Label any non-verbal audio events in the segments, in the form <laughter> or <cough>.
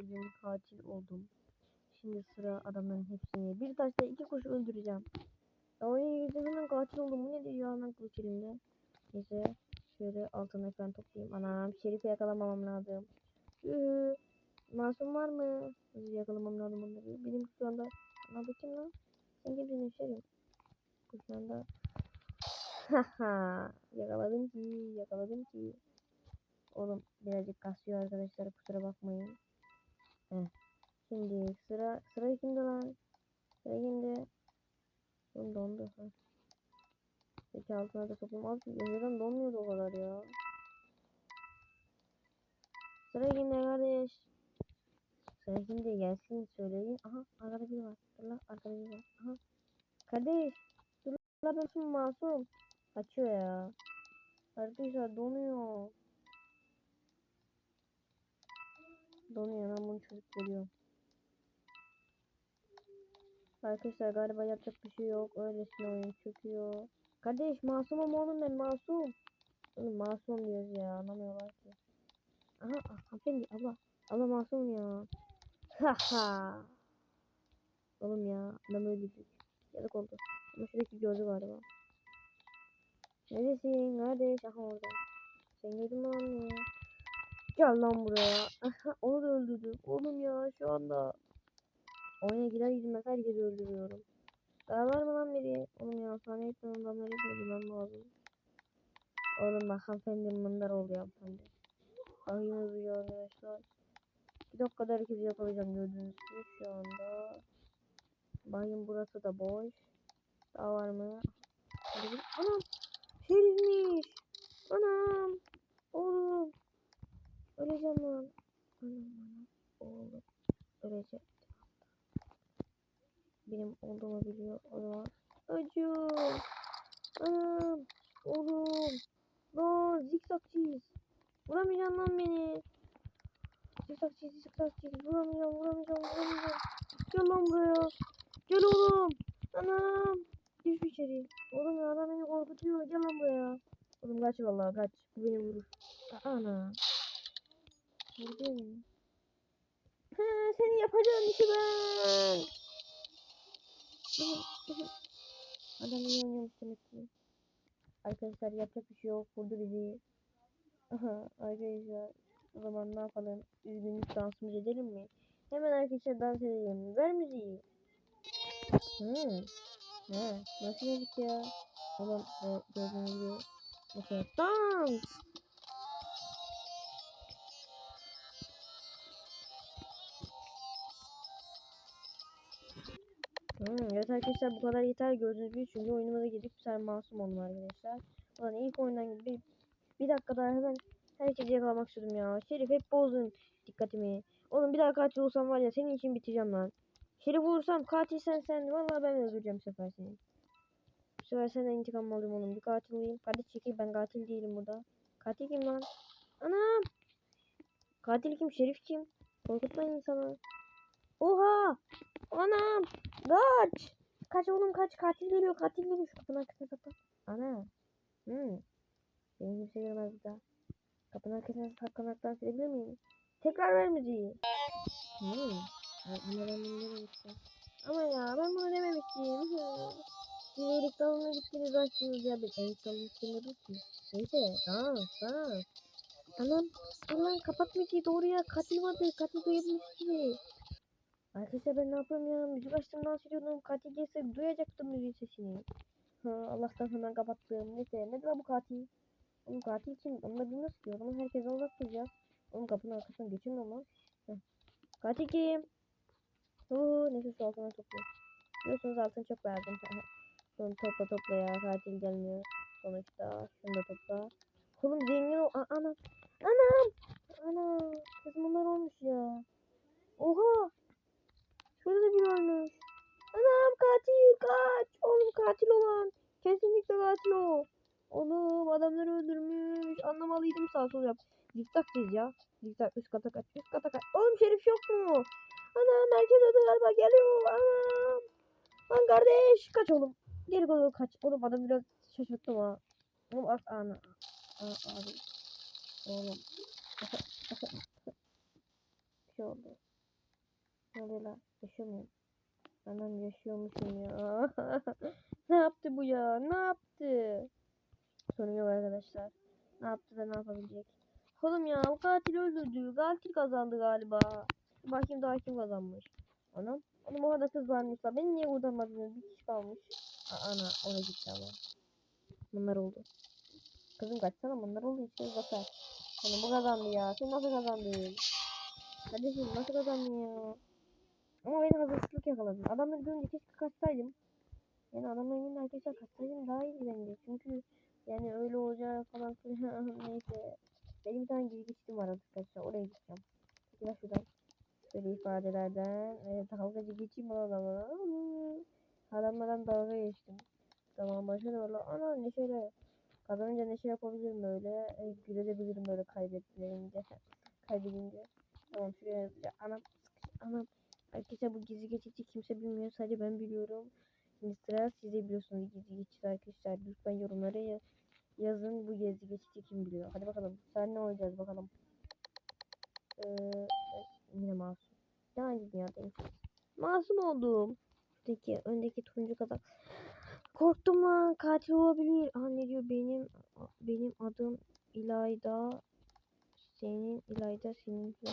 bitirdim. Katil oldum. Şimdi sıra adamların hepsini. Bir taşla iki kuş öldüreceğim. Ya oyun yüzünden katil oldum. Bu nedir ya hemen kılıç. Neyse. Şöyle altın ekran toplayayım. Anam şerifi yakalamamam lazım. Ühü. Masum var mı? Hızlı yakalamam lazım onları. Benim şu anda. Ana kim lan? Sen kimsin şerif? Şu anda. Haha. yakaladım ki. Yakaladım ki. Oğlum birazcık kasıyor arkadaşlar kusura bakmayın. Şimdi sıra sıra kimde lan? Sıra kimde? Oğlum dondu. Ha. Peki altına da sokayım. Abi önceden donmuyordu o kadar ya. Sıra kimde kardeş? Sıra kimde gelsin söyleyin. Aha arkada biri var. Dur lan arkada biri var. Aha. Kardeş. Dur lan ben masum. Kaçıyor ya. Arkadaşlar donuyor. Donuyor lan bunu çocuk geliyor. Arkadaşlar galiba yapacak bir şey yok. Öylesine oyun çöküyor. Kardeş masumum oğlum ben masum. Oğlum masum diyoruz ya anlamıyorlar ki. Aha ah, hanımefendi abla. Abla masum ya. Haha. oğlum ya adam öldürdük. Yazık oldu. Ama şuradaki gördü galiba. Neredesin kardeş? Aha orada. Sen gördün mü ya? Gel lan buraya. Onu da öldürdüm. Oğlum ya şu anda oyuna girer gitmez herkesi öldürüyorum. Daha var mı lan biri? Oğlum ya saniye etmem adamları öldürmem lazım. Oğlum bak hanımefendi mındar oldu hanımefendi. Ayımız uyuyor arkadaşlar. Bir dakikada herkesi yakalayacağım gördüğünüz gibi şu anda. Bayım burası da boş. Daha var mı? Anam! Şerifmiş! Anam! Öleceğim lan. Anam anam. Oğlum. Öleceğim. Benim olduğumu biliyor o zaman. Acıyor. Anam. Oğlum. Lan zikzak çiz. Vuramayacaksın lan beni. Zikzak çiz zikzak çiz. Vuramayacağım vuramayacağım vuramayacağım. Gel lan buraya. Gel oğlum. Anam. Düş içeri. Oğlum ya adam beni korkutuyor. Gel lan buraya. Oğlum kaç vallahi kaç. Bu beni vurur. Ana. Beni. Ha, seni yapacağım işi ben. Adam iyi oynuyormuş demek ki. Arkadaşlar yapacak bir şey yok. Vurdu bizi. Aha arkadaşlar. O zaman ne yapalım? Üzgünlük dansımızı edelim mi? Hemen arkadaşlar dans edelim. Ver müziği. Hmm. Ha, nasıl yedik ya? Oğlum e, gördüğünüz gibi. Mesela dans. Hmm, evet arkadaşlar bu kadar yeter gördüğünüz gibi çünkü oyunuma da gidip sen masum olun arkadaşlar. Ulan ilk oyundan bir, bir dakika daha hemen herkesi yakalamak istedim ya. Şerif hep bozdun dikkatimi. Oğlum bir daha katil olsam var ya senin için bitireceğim lan. Şerif vurursam katil sen sen vallahi ben öldüreceğim bu sefer seni. Bu sefer senden intikam alayım oğlum bir katil olayım. Kardeş çekil ben katil değilim burada. Katil kim lan? Anam. Katil kim? Şerif kim? Korkutmayın insanı. Oha! Anam! Kaç! Kaç oğlum kaç katil geliyor katil geliyor şu kapının arkasına saklan. Ana. Hmm. Beni kimse görmez burada. Kapının arkasına saklanmaktan silebilir miyim? Tekrar ver müziği. Hmm. Ama ben bunu dememiştim. Ama ya ben bunu dememiştim. İyilik dalına gittiniz açtınız ya. Ben en son gitmedim ki. Neyse dans dans. Anam lan kapat müziği doğru ya katil vardı katil duyabilir gibi. Arkadaşlar ben ne yapıyorum ya? Müzik açtım dans ediyordum. Katil gelse duyacaktım müziğin sesini. Ha, Allah'tan hemen kapattım. Neyse ne lan bu katil? Oğlum katil kim? Onu da bilmiyoruz ki. O zaman herkese uzak duracağız. Oğlum kapının arkasından geçilmiyor lan. Heh. Katil kim? Oo, neyse şu altına topluyorum. Biliyorsunuz altın çok verdim. Bunu topla topla ya. Katil gelmiyor. Sonuçta şunu da topla. Oğlum zengin ol. A- anam. Anam. Ana. Kızım bunlar olmuş ya. Oha. Şurada da bir ölmüş. Anam katil kaç. Oğlum katil olan. Kesinlikle katil o. Oğlum adamları öldürmüş. Anlamalıydım sağ sol yap. Zikzak çiz ya. Zikzak üst kata kaç. Üst kata kaç. Oğlum şerif yok mu? Anam merkez öldü galiba geliyor. Anam. Lan kardeş kaç oğlum. Geri doğru kaç. Oğlum adam biraz şaşırttım ha. Oğlum az ana. Aa, abi. Oğlum. <laughs> şey oldu. Ne oluyor lan? Yaşıyor muyum? Anam yaşıyormuşum ya. <laughs> ne yaptı bu ya? Ne yaptı? Sorun yok arkadaşlar. Ne yaptı da ne yapabilecek? Oğlum ya o katil öldürdü. Katil kazandı galiba. Bakayım daha kim kazanmış. Anam. Oğlum orada kız varmış la. Beni niye kurtarmadınız? Bir kişi kalmış. Aa, ana ona gitti ama. Bunlar oldu. Kızım kaçsana bunlar oldu işte bakar. Oğlum bu kazandı ya. Sen nasıl kazandın? Kardeşim nasıl kazandın ya? Ama beni hazırsızlık yakaladın. Adamları görünce keşke kaçsaydım. Yani adamların yanında arkadaşlar kaçsaydım daha iyiydi bence. Çünkü yani öyle olacağı falan filan <laughs> neyse. Benim bir tane gizli geçitim var arkadaşlar. Oraya gideceğim. Biraz şuradan. Böyle ifadelerden. Evet dalgacı geçeyim o adamı. Adamlardan dalga geçtim. Tamam başladı valla. Ana neşeyle. Kazanınca neşe yapabilirim böyle. E, gülebilirim böyle kaybettiğince. <laughs> Kaybedince. Tamam şuraya. Anam. Anam. Arkadaşlar bu gizli geçici kimse bilmiyor. Sadece ben biliyorum. Şimdi sıra size biliyorsunuz gizli geçici arkadaşlar. Lütfen yorumlara ya- yazın bu gizli geçici kim biliyor. Hadi bakalım. Sen ne oynayacağız bakalım. Ee, yine masum. Ne hangi dünyadayım? Masum oldum. Öndeki, öndeki turuncu kadar. Korktum lan katil olabilir. Aa ne diyor benim benim adım İlayda. Senin İlayda senin de.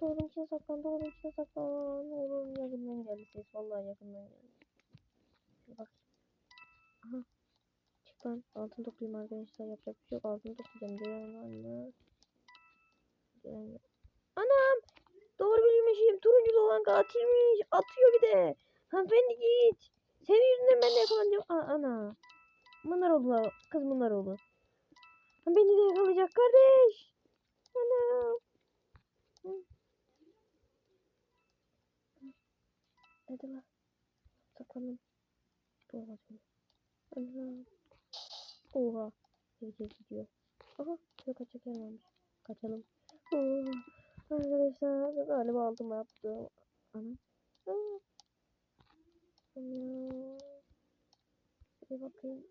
Anam. Doğrunun içine saklan, doğrunun içine saklan. Oğlum yakından geldi ses. Vallahi yakından geldi. Bak. Aha. Çık lan. Altın toplayayım arkadaşlar. Yapacak bir şey yok. Altın toplayacağım. Gelen var mı? Gelen yok. Anam. Doğru bilmişim. Turuncu olan katilmiş. Atıyor bir de. Hanımefendi git. Senin yüzünden ben de yakalanacağım. Aa, ana. Bunlar oldu. Kız bunlar oldu. Beni de yakalayacak kardeş. Ana. Hadi la. Saklanın. Bu olmaz? Ana. Oha. Herkes gidiyor. Aha. Şurada kaçacak yer varmış. Kaçalım. Oha. Arkadaşlar galiba aldım yaptım. Ana. Bir bakayım.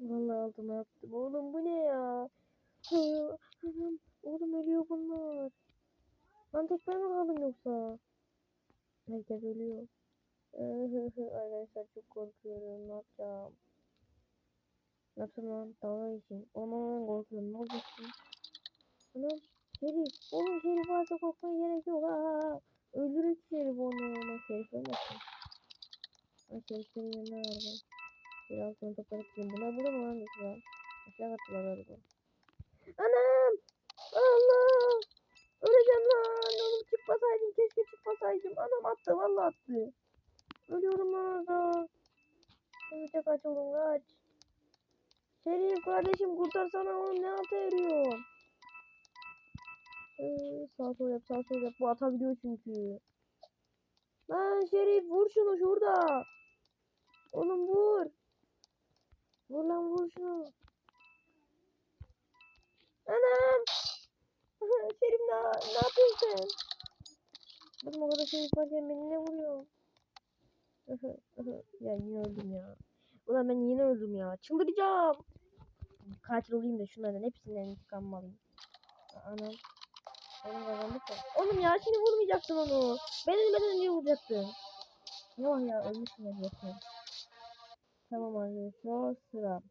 Vallahi altıma yaptım. Oğlum bu ne ya? Anam. Oğlum ölüyor bunlar. Lan tek ben mi kaldım yoksa? Herkes ölüyor. Arkadaşlar çok korkuyorum. Ne yapacağım? Nasıl lan? Dalga geçeyim. Ondan korkuyorum. Ne olacak şimdi? Anam. Şerif. Oğlum Şerif varsa korkmaya gerek yok. Ha. Öldürür Şerif onu. Ama Şerif ölmesin. Ay Şerif'in yanına var Biraz sonra toplarak gideyim. Bunlar burada mı lan? Aşağı kattılar galiba. Anam! Allah! Öleceğim lan! Oğlum çıkmasaydım. Keşke çıkmasaydım. Anam attı. Vallahi attı. Ölüyorum lan orada. Ölecek kaç oğlum kaç. Şerif kardeşim kurtarsana oğlum ne alta eriyor. Ee, sağ sol yap sağ sol yap. Bu atabiliyor çünkü. Lan Şerif vur şunu şurada. Oğlum vur. Vur lan vur şunu. Anam. <laughs> Şerif ne, ne yapıyorsun? Oğlum o kadar Şerif varken beni ne vuruyor? <laughs> ya yine öldüm ya. Ulan ben yine öldüm ya. Çıldıracağım. Katil olayım da şunlardan hepsinden intikam alayım. Anam. Oğlum kazandık. Oğlum ya şimdi vurmayacaktın onu. Ben ölmeden önce vuracaktın. Yok ya ölmüşsün zaten. Tamam arkadaşlar sıra.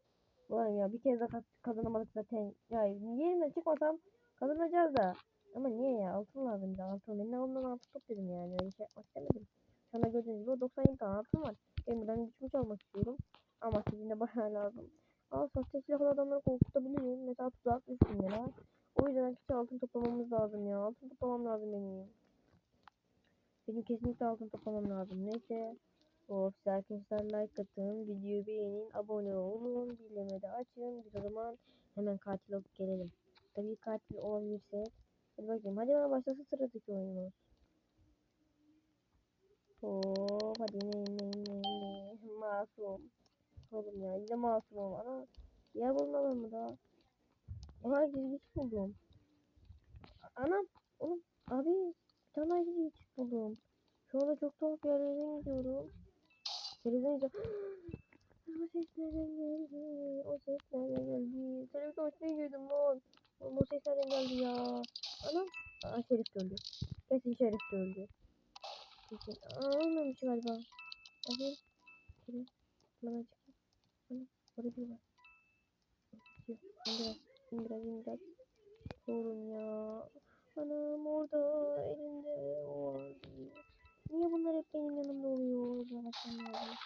Ulan ya bir kez daha kazanamadık zaten. Ya yerinden çıkmasam kazanacağız da. Ama niye ya altın lazım bir altın. Ben de ondan altın top dedim yani öyle şey yapmak istemedim. Sana gördüğünüz gibi 97 tane altın var. Ben buradan düşmüş almak istiyorum. Ama sizin de bayağı <laughs> lazım. Aa sahte silahlı adamları korkutabilirim. Mesela tuzak 3000 lira. O yüzden arkadaşlar altın toplamamız lazım ya. Altın toplamam lazım benim. Benim kesinlikle altın toplamam lazım. Neyse. Of size arkadaşlar like atın. Videoyu beğenin. Abone olun. Bildirimleri açın. Biz o zaman hemen katil olup gelelim. Tabii katil olabilirsek. Hadi bakayım. Hadi bana başlasın sıradaki oyunumuz. Hop hadi ne ne ne ne. Masum. Oğlum ya yine masum ol. Ana. Yer bulmadım mı daha? Aha gizli buldum. Anam. Oğlum abi. Bir tane daha gizli buldum. Şu anda çok tuhaf yerlere gidiyorum. Televizyon izliyorum. <gasps> O ses nereden geldi? O ses nereden geldi? Televizyon açmaya girdim lan. Oğlum o ses nereden geldi ya? Anam. Aa Şerif de öldü. Kesin Şerif de öldü. Kesin. Aa ölmemiş galiba. Bakayım. Şerif. Bana çıktı. Bana. Orada biri var. Yok. İndiraz. İndiraz. İndiraz. Korun ya. Anam orada elinde o. Niye bunlar hep benim yanımda oluyor? Bırakmam lazım.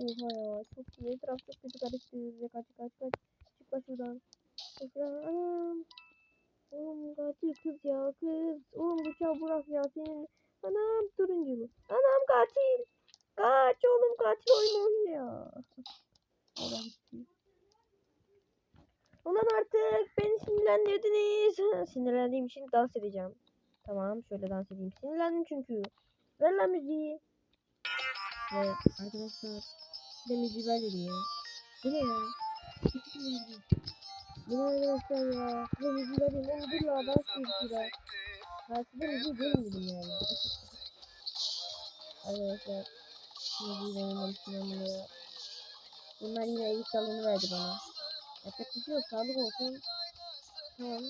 Oha ya çok iyi. Etraf çok kötü karıştı. Kaç kaç kaç. Çık bak şuradan. Anam. Oğlum katil kız ya kız. Oğlum bıçağı bırak ya senin. Anam turuncu bu. Anam katil. Kaç oğlum katil oynuyor. Gitti. Ulan artık beni sinirlendirdiniz. Sinirlendiğim için dans edeceğim. Tamam şöyle dans edeyim. Sinirlendim çünkü. Ver lan müziği. Ve arkadaşlar bir de müziği ver dedi ya. Bu ne ya? Arkadaşlar ya? Size müziği vereyim. Onu dur la dans edeyim ya. Ha size müziği verin dedim yani. arkadaşlar müziği verememiştim ben bunu ya. Bunlar yine iyi çalını verdi bana. Yapacak bir şey yok. Sağlık olsun. Tamam.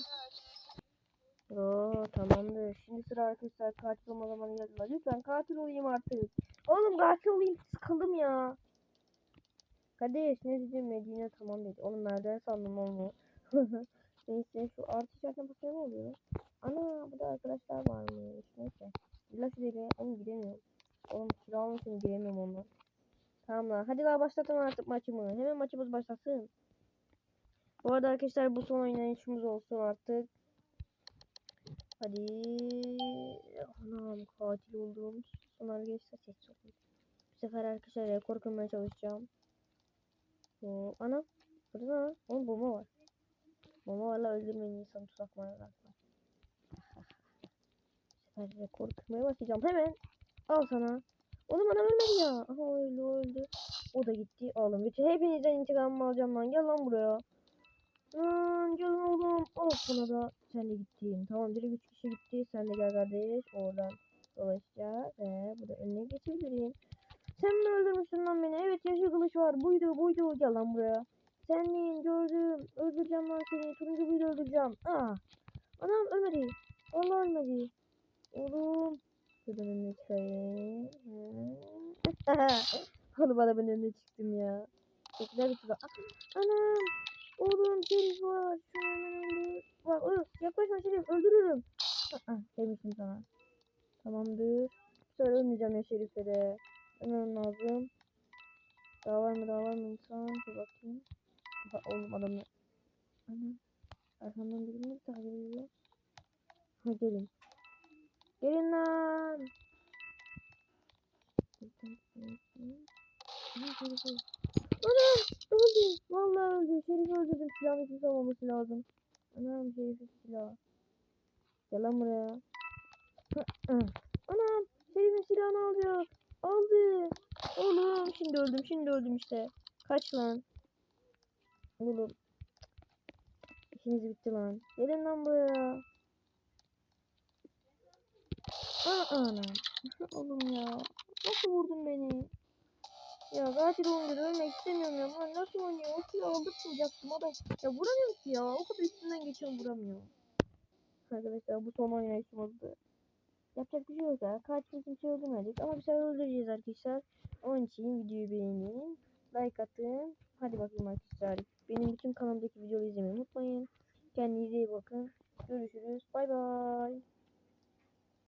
Oo tamamdır. Şimdi sıra arkadaşlar katil olma zamanı geldi. Lütfen katil olayım artık. Oğlum katil olayım. Sıkıldım ya. Kardeş ne dedim Medine tamam dedi. Oğlum nereden sandım onu. <laughs> Neyse şu artı işaretine basıyor ne oluyor? Ana burada arkadaşlar varmış. Neyse. İlla şuraya onu giremiyorum. Oğlum kira almışım giremiyorum onunla. Tamam lan. Hadi daha başlatın artık maçımı. Hemen maçımız başlasın. Bu arada arkadaşlar bu son oynayışımız olsun artık. Hadi. Anam katil oldum. Son arkadaşlar ses oldu. Bu sefer arkadaşlar rekor kırmaya çalışacağım. Oo, anam. Burada ne var? Oğlum bomba var. Bomba var la öldürmeyin insanı lazım. Bu sefer rekor kırmaya başlayacağım. Hemen. Al sana. Oğlum adam ölmedi ya. Aha öldü öldü. O da gitti. Oğlum bütün hepinizden intikamımı alacağım lan. Gel lan buraya. Lan gel oğlum. Al sana da. Sen de gittin. Tamam direkt 3 kişi gitti. Sen de gel kardeş. Oradan dolaşacağız. Ve burada önüne geçebilirim. Sen mi öldürmüştün lan beni? Evet yeşil kılıç var. Buydu buydu. Gel lan buraya. Senin gördüm. Öldüreceğim lan seni. Turuncu buydu öldüreceğim. Ah. Anam ölmedi. Vallahi ölmedi. Oğlum. Şuradan önüne çıkayım. Oğlum adamın önüne çıktım ya. Çok güzel bir Anam. Oğlum Şerif var. Şunu hemen öldür. Bak oğlum yaklaşma Şerif öldürürüm. Aa, demiştim sana. Tamamdır. Sefer ölmeyeceğim ya Şerif'e de. Ölmem lazım. Daha var mı daha var mı insan? Bir bakayım. Aha, oğlum adamı. Arkamdan biri mi takip ediyor? Ha gelin. Gelin lan. Anam öldü. Vallahi öldü. Şerif öldürdüm. Silahını kimse almaması lazım. Anam Şerif'in silahı. Gel lan buraya. Anam Şerif'in silahını alıyor. Aldı. Oğlum şimdi öldüm. Şimdi öldüm işte. Kaç lan. Oğlum. İşiniz bitti lan. Gelin lan buraya. Aa, anam. <laughs> Oğlum ya. Nasıl vurdun beni? Ya katil olunca ölmek istemiyorum ya. Lan nasıl oynuyor? O silahı aldırtmayacaktım. O da ya vuramıyorum ki ya. O kadar üstünden geçiyorum vuramıyorum. Arkadaşlar bu son oynayışımızdı. Yapacak bir şey yok ya. Katil kimse öldürmedik. Ama bir sefer öldüreceğiz arkadaşlar. Onun için videoyu beğenin. Like atın. Hadi bakayım arkadaşlar. Benim bütün kanalımdaki videoları izlemeyi unutmayın. Kendinize iyi bakın. Görüşürüz. Bay bay.